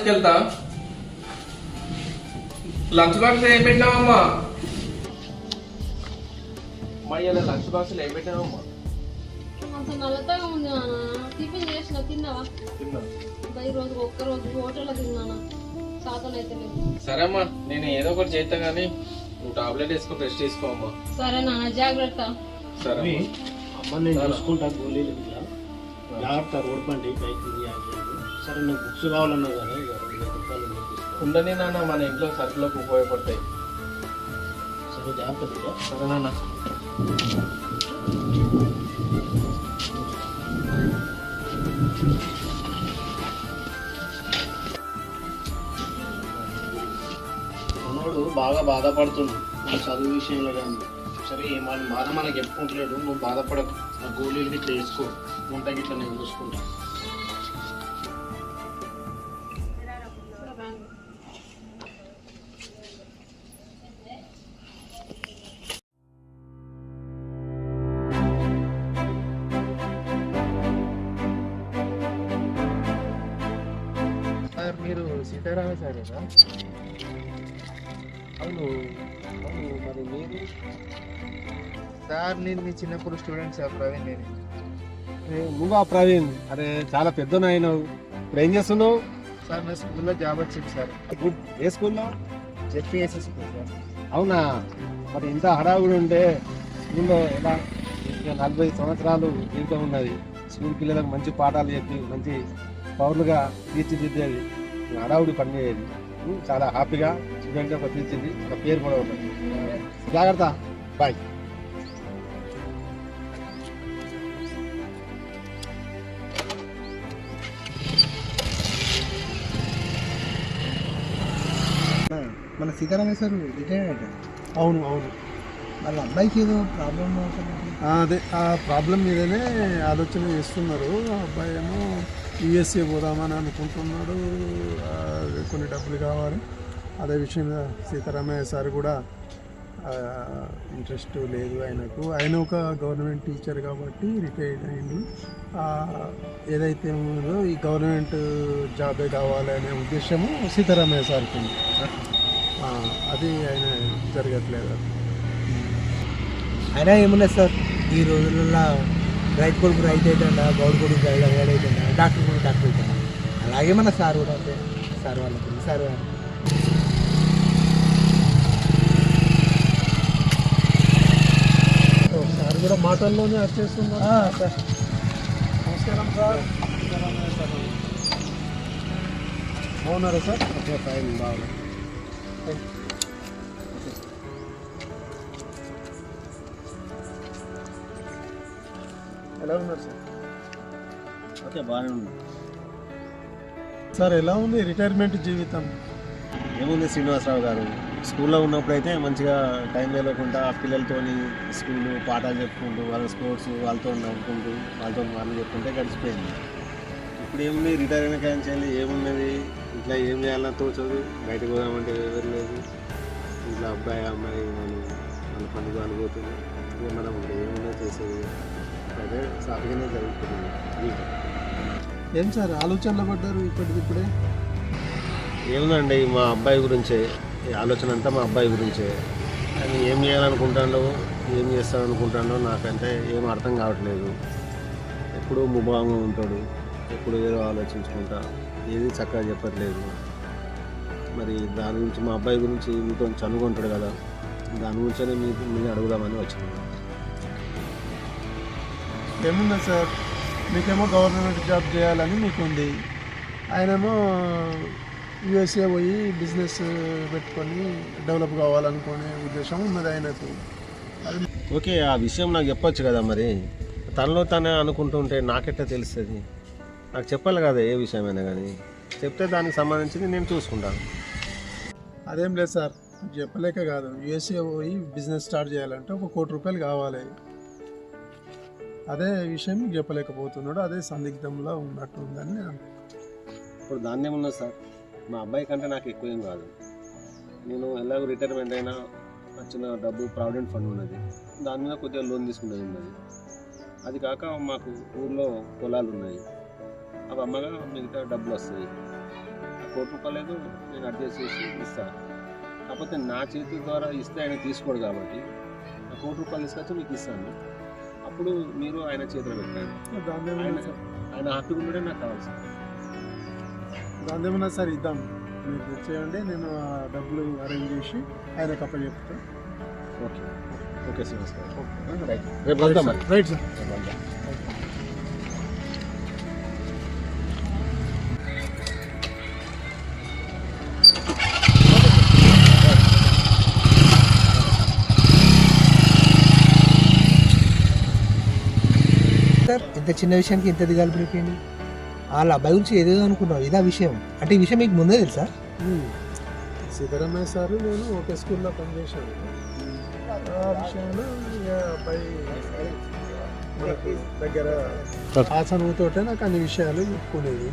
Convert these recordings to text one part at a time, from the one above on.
కాలేజ్కి వెళ్తా lunch box ఏం పెట్టినావమ్మా అమ్మా ఇలా లంచ్ బాక్స్ ఏం పెట్టినావమ్మా అంత నల్లతగా ఉంది నాన్న. టిఫిన్ చేసిన తిన్నావా? తిన్నా. రోజు ఒక్క రోజు హోటల్లో తిన్నాను సాధన అయితే లేదు సరే అమ్మా నేను ఏదో ఒకటి చేస్తా కానీ నువ్వు టాబ్లెట్ వేసుకుని రెస్ట్ తీసుకో అమ్మా. సరే నాన్న జాగ్రత్త. సరే అమ్మా. నేను చూసుకుంటా గోళీలు జాగ్రత్త రోడ్ బండి బైక్. సరే నువ్వు బుక్స్ కావాలన్నావు కదా ఇక రెండు వేల రూపాయలు తీసుకో. ఉండని నాన్న మన ఇంట్లో సరుకులకు ఉపయోగపడతాయి. సరే జాగ్రత్త బిడ్డ. సరే నాన్న. మనోడు బాగా బాధపడుతుంది మన చదువు విషయంలో కానీ. సరే మన బాధ మనకి చెప్పుకుంటలేడు నువ్వు బాధపడకు. ఆ గోళీలు ఇట్లా వేసుకో. వంట గిట్ల నేను చూసుకుంటా. సీతారామ సారేనా అవును అవును మరి మీరు సార్ నేను మీ చిన్నప్పుడు స్టూడెంట్ సార్ ప్రవీణ్ నేను నువ్వా ప్రవీణ్ అరే చాలా పెద్ద అయినావు ఇప్పుడు ఏం చేస్తున్నావు? సార్ నా స్కూల్లో జాబ్ వచ్చింది సార్ గుడ్ ఏ స్కూల్లో జెడ్పీఎస్ఎస్ స్కూల్ సార్ అవునా మరి ఇంత హడావుడి ఉంటే స్కూల్లో ఎలా నలభై సంవత్సరాలు జీవితం ఉన్నది స్కూల్ పిల్లలకు మంచి పాఠాలు చెప్పి మంచి పౌరులుగా తీర్చిదిద్దేది హడావుడి పనిచేయదు నువ్వు చాలా హ్యాపీగా స్టూడెంట్గా తీర్చిది ఒక పేరు కూడా ఉన్నది జాగ్రత్త. బాయ్ మన సీతారామయ్య సార్ రిటైర్ అయ్యాడు అవును అవును. వాళ్ళ అబ్బాయికి ఏదో ప్రాబ్లం అదే. ఆ ప్రాబ్లం మీదనే ఆలోచన చేస్తున్నారు. అబ్బాయి ఏమో యూఎస్ఏ పోదామని అనుకుంటున్నాడు. కొన్ని డబ్బులు కావాలి. అదే విషయం సీతారామయ్య సార్ కూడా ఇంట్రెస్ట్ లేదు ఆయనకు. ఆయన ఒక గవర్నమెంట్ టీచర్ కాబట్టి రిటైర్డ్ అయింది ఏదైతే ఉందో ఈ గవర్నమెంట్ జాబే కావాలనే ఉద్దేశము సీతారామయ్య సార్కి ఉంది. అది ఆయన జరగట్లేదు. అయినా ఏమున్నది సార్? ఈ రోజులలో రైతు కొడుకు రైతు అయితే గౌడ్ కొడుకు గైడ్ అయితే డాక్టర్ కొడుకు డాక్టర్ అవుతుందా అలాగే మన సార్ కూడా అంతే. సార్ వాళ్ళకి సార్ సార్ కూడా మాటల్లోనే వచ్చేస్తున్నారు సార్. నమస్కారం సార్. బాగున్నారా సార్? ఓకే ఫైన్ బాగా ఎలా ఉన్నారు సార్? ఓకే బాగానే ఉంది. సార్ ఎలా ఉంది రిటైర్మెంట్ జీవితం? ఏముంది శ్రీనివాసరావు గారు? స్కూల్లో ఉన్నప్పుడు అయితే మంచిగా టైం వెళ్ళకుండా పిల్లలతోని స్కూల్ పాఠాలు చెప్పుకుంటూ వాళ్ళ స్పోర్ట్స్ వాళ్ళతో నవ్వుకుంటూ వాళ్ళతో మాటలు చెప్పుకుంటే గడిచిపోయింది. ఇప్పుడు ఏముంది రిటైర్ అయిన కాంచాలి ఏమున్నది? ఇట్లా ఏం చేయాలన్నా తోచదు. బయటకు పోదామంటే ఎవరు లేదు ఇంట్లో అబ్బాయి అమ్మాయి వాళ్ళు వాళ్ళ పనులు అనుకోతుంది ఇక మనం ఏమున్నా చేసేది. అదే సాఫీగానే జరుగుతుంది. ఏం సార్ ఆలోచనలు పడ్డారు ఇప్పటికిప్పుడే ఏముందండి మా అబ్బాయి గురించే ఈ ఆలోచన అంతా మా అబ్బాయి గురించే. ఆయన ఏం చేయాలనుకుంటాడో ఏం చేస్తాడనుకుంటాడో నాకంటే ఏం అర్థం కావట్లేదు. ఎప్పుడూ ముభావంగా ఉంటాడు ఎప్పుడు ఏదో ఆలోచించుకుంటా ఏది చక్కగా చెప్పట్లేదు. మరి దాని గురించి మా అబ్బాయి గురించి మీతో చనుకుంటాడు కదా దాని గురించే మీకు మీరు అడుగుదామని వచ్చినాను. ఏముంది సార్? మీకేమో గవర్నమెంట్ జాబ్ చేయాలని మీకు ఉంది ఆయనేమో యుఎస్ఏ పోయి బిజినెస్ పెట్టుకొని డెవలప్ కావాలనుకునే ఉద్దేశం ఉన్నది ఆయనకు. ఓకే ఆ విషయం నాకు చెప్పొచ్చు కదా మరి. తనలో తనే అనుకుంటుంటే నాకెట్లా తెలుస్తుంది? నాకు చెప్పాలి కదా ఏ విషయమైనా కానీ. చెప్తే దానికి సంబంధించింది నేను చూసుకుంటాను. అదేం లేదు సార్ చెప్పలేక కాదు. యుఎస్ఏ పోయి బిజినెస్ స్టార్ట్ చేయాలంటే ఒక కోటి రూపాయలు కావాలి. అదే విషయం చెప్పలేకపోతున్నాడు అదే సందిగ్ధంలో ఉన్నట్టు ఉందని నేను ఇప్పుడు దాన్ని ఏమున్నా సార్. మా అబ్బాయి కంటే నాకు ఎక్కువ ఏం కాదు. నేను ఎలాగో రిటైర్మెంట్ అయినా వచ్చిన డబ్బు ప్రావిడెంట్ ఫండ్ ఉన్నది. దాని మీద కొద్దిగా లోన్ తీసుకునేది ఉన్నది. అది కాక మాకు ఊర్లో పొలాలు ఉన్నాయి. అవి అమ్మగా మిగతా డబ్బులు వస్తాయి. కోటి రూపాయలు నేను అడ్జస్ట్ చేసి ఇస్తాను కాకపోతే నా చేతి ద్వారా ఇస్తే ఆయన తీసుకోడు కాబట్టి ఆ కోటి రూపాయలు తీసుకొచ్చి మీకు ఇస్తాను. అప్పుడు మీరు ఆయన చేతిలో పెట్టండి దాని ఆయన ఆయన హ్యాపీగా ఉండడే నాకు కావాల్సింది దాని ఏమన్నా సార్ ఇద్దాం. మీరు తెచ్చేయండి నేను ఆ డబ్బులు అరేంజ్ చేసి ఆయన కప్ప చెప్తాను ఓకే. ఓకే గారు రైట్. రేపు వెళ్దాం రైట్ సార్. ఇంత చిన్న విషయానికి ఇంత దిగాలి అయిపోయింది వాళ్ళ అబ్బాయి గురించి ఏదేదో అనుకున్నావు ఇదా విషయం. అంటే ఈ విషయం మీకు ముందే తెలుసా? సిద్ధరామయ్య సార్ నేను ఒకే స్కూల్లో పనిచేశాను. ఆ విషయంలో ఇక అబ్బాయి మనకి దగ్గర ఆ చనువుతోటే నాకు అన్ని విషయాలు చెప్పుకునేది.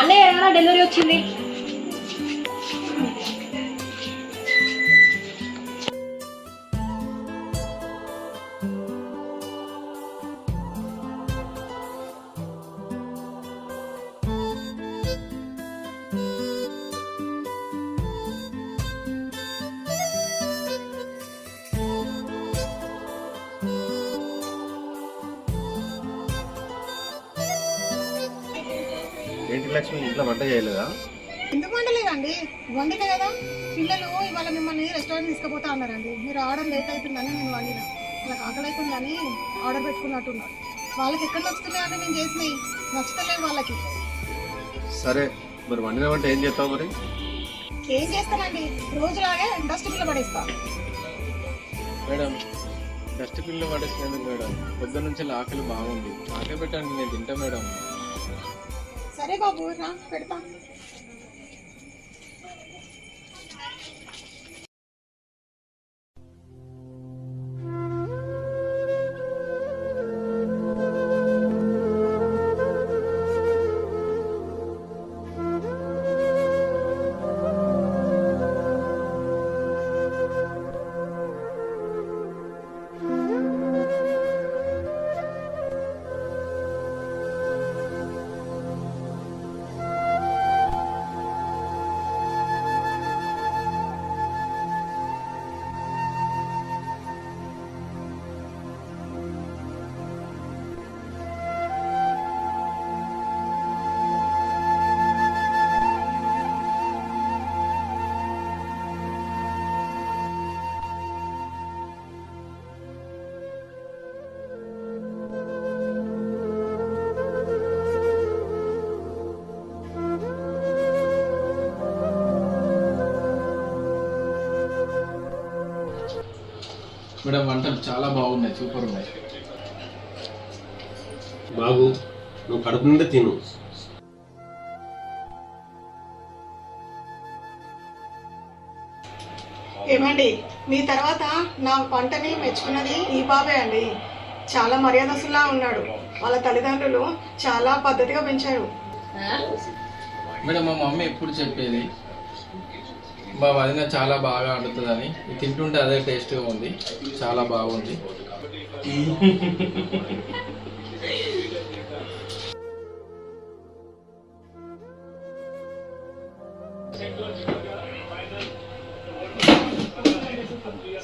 అన్నయ్య ఎలా డెలివరీ వచ్చింది? ఏంటి లక్ష్మి? ఇంట్లో వంట చేయలేదా? ఎందుకు వండలేదండి వండితే కదా? పిల్లలు ఇవాళ మిమ్మల్ని రెస్టారెంట్ తీసుకుపోతా అన్నారండి. మీరు ఆర్డర్ లేట్ అవుతుందని నేను వండిన. వాళ్ళకి ఆకలి అవుతుందని ఆర్డర్ పెట్టుకున్నట్టున్నారు వాళ్ళకి ఎక్కడ నచ్చుతున్నాయంటే నేను చేసినవి? నచ్చుతలేదు వాళ్ళకి. సరే మరి వండిన వంట ఏం చేస్తావు మరి? ఏం చేస్తానండి? రోజులాగే డస్ట్బిన్లో పడేస్తా. మేడం డస్ట్బిన్లో పడేసినందుకు మేడం పొద్దున్న నుంచి ఆకలి బాగుంది. ఆకలి పెట్టండి నేను తింటా మేడం. సరే బాబు రా పెడతా మేడం వంటలు చాలా బాగున్నాయి సూపర్ ఉన్నాయి. బాబు నువ్వు కడుపు నుండి తిను. ఏమండి మీ తర్వాత నా వంటని మెచ్చుకున్నది ఈ బాబే అండి. చాలా మర్యాదస్తులా ఉన్నాడు. వాళ్ళ తల్లిదండ్రులు చాలా పద్ధతిగా పెంచారు. మేడం మా మమ్మీ ఎప్పుడు చెప్పేది మా వదిన చాలా బాగా వండుతుందని. తింటుంటే అదే టేస్ట్గా ఉంది. చాలా బాగుంది.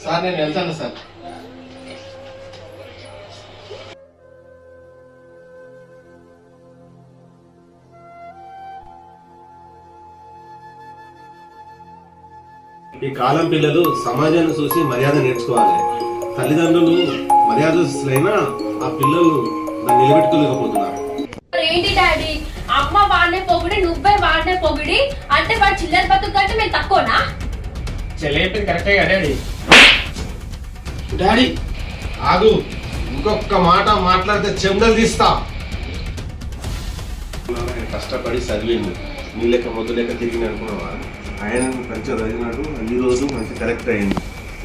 సార్ నేను వెళ్తాను సార్. ఈ కాలం పిల్లలు సమాజాన్ని చూసి మర్యాద నేర్చుకోవాలి. తల్లిదండ్రులు మర్యాదస్తులైనా ఆ పిల్లలు దాన్ని నిలబెట్టుకోలేకపోతున్నారు. ఏంటి డాడీ? అమ్మ వాడినే పొగిడి నువ్వే వాడినే పొగిడి అంటే వాడు చిల్లర బతుకు కంటే మేము తక్కువనా? చెల్లి కరెక్టే కదా డాడీ? ఆగు. ఇంకొక మాట మాట్లాడితే చెమటలు తీస్తా. కష్టపడి చదివిండు నీ లెక్క మొద్దు లెక్క తిరిగి అనుకున్నావా? ఆయన మంచిగా చదివినాడు. ఈ రోజు మంచి కరెక్ట్ అయింది.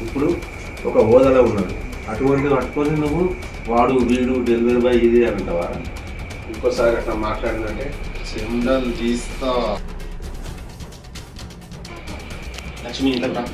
ఇప్పుడు ఒక హోదాలో ఉన్నాడు. అటువంటి పట్టుకొని నువ్వు వాడు వీడు డెలివరీ బాయ్ ఇది అని అంటావా? ఇంకోసారి అట్లా మాట్లాడినంటే చెమటలు తీస్తా. లక్ష్మి రా.